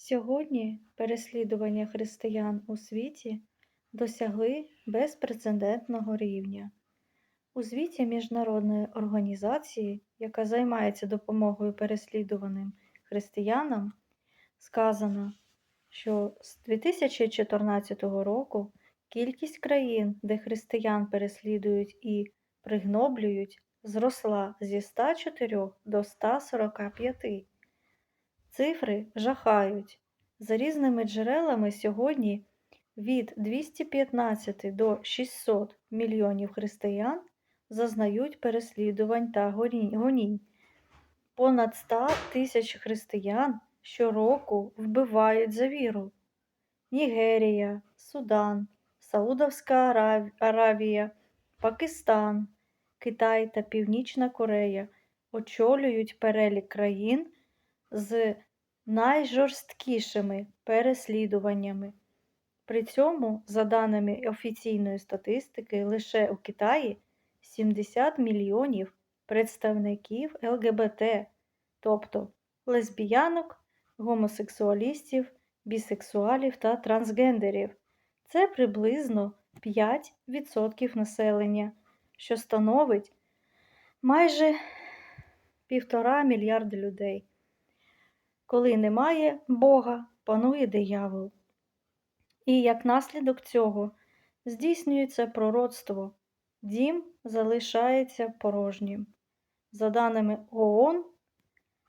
Сьогодні переслідування християн у світі досягли безпрецедентного рівня. У звіті міжнародної організації, яка займається допомогою переслідуваним християнам, сказано, що з 2014 року кількість країн, де християн переслідують і пригноблюють, зросла зі 104 до 145. Цифри жахають. За різними джерелами сьогодні від 215 до 600 мільйонів християн зазнають переслідувань та гонінь. Понад 100 тисяч християн щороку вбивають за віру. Нігерія, Судан, Саудовська Аравія, Пакистан, Китай та Північна Корея очолюють перелік країн з найжорсткішими переслідуваннями. При цьому, за даними офіційної статистики, лише у Китаї 70 мільйонів представників ЛГБТ, тобто лесбіянок, гомосексуалістів, бісексуалів та трансгендерів. Це приблизно 5% населення, що становить майже півтора мільярда людей. Коли немає Бога, панує диявол. І як наслідок цього здійснюється пророцтво, дім залишається порожнім. За даними ООН,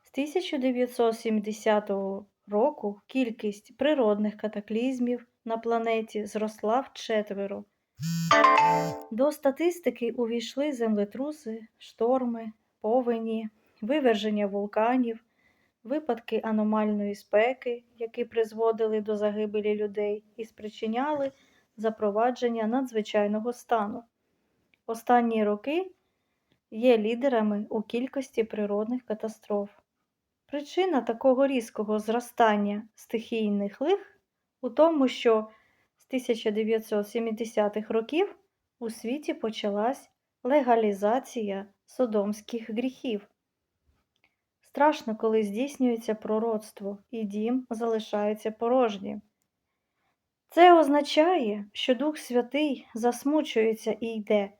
з 1970 року кількість природних катаклізмів на планеті зросла вчетверо. До статистики увійшли землетруси, шторми, повені, виверження вулканів, випадки аномальної спеки, які призводили до загибелі людей і спричиняли запровадження надзвичайного стану. Останні роки є лідерами у кількості природних катастроф. Причина такого різкого зростання стихійних лих у тому, що з 1970-х років у світі почалась легалізація содомських гріхів. Страшно, коли здійснюється пророцтво, і дім залишається порожнім. Це означає, що Дух Святий засмучується і йде.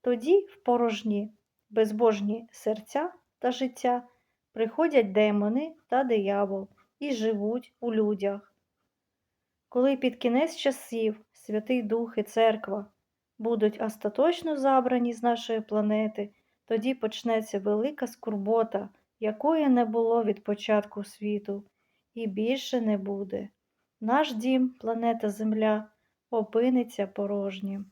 Тоді в порожні, безбожні серця та життя приходять демони та диявол і живуть у людях. Коли під кінець часів Святий Дух і Церква будуть остаточно забрані з нашої планети, тоді почнеться велика скорбота, якої не було від початку світу, і більше не буде. Наш дім, планета Земля, опиниться порожнім.